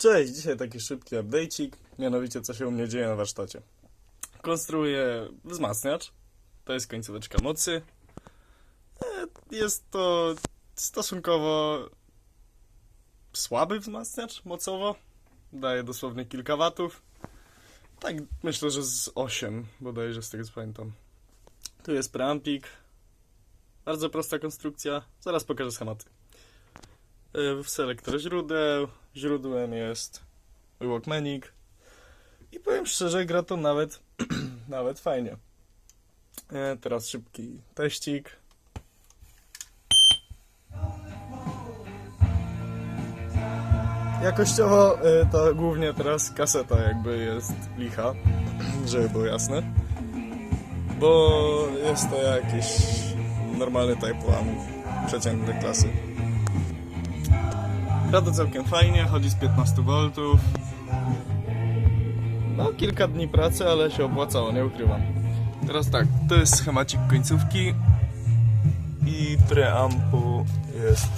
Cześć, dzisiaj taki szybki update'ik, mianowicie co się u mnie dzieje na warsztacie. Konstruuję wzmacniacz, to jest końcóweczka mocy. E, Jest to stosunkowo słaby wzmacniacz mocowo, daje dosłownie kilka watów. Tak, myślę, że z 8 bodajże z tego co pamiętam. Tu jest preampik, bardzo prosta konstrukcja, zaraz pokażę schematy. E, W selektor źródeł. Źródłem jest Walkmanik. I powiem szczerze, gra to nawet, nawet fajnie. E, Teraz szybki teścik. Jakościowo e, to głównie teraz kaseta jakby jest licha, żeby było jasne. Bo jest to jakiś normalny Type 1 przeciętnej klasy. To całkiem fajnie, chodzi z 15 V. No, kilka dni pracy, ale się opłacało, nie ukrywam. Teraz tak, to jest schemacik końcówki i preampu jest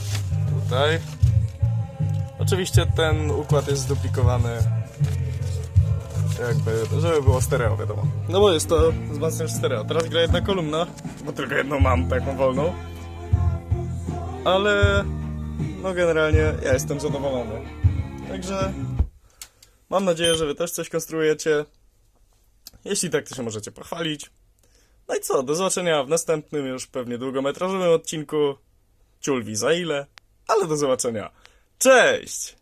tutaj. Oczywiście ten układ jest zduplikowany jakby, żeby było stereo, wiadomo. No bo jest to wzmacniacz stereo. Teraz gra jedna kolumna, bo tylko jedną mam, taką wolną. Ale no generalnie ja jestem zadowolony. Także mam nadzieję, że wy też coś konstruujecie. Jeśli tak, to się możecie pochwalić. No i co, do zobaczenia w następnym już pewnie długometrażowym odcinku. Ciulwi za ile, ale do zobaczenia. Cześć!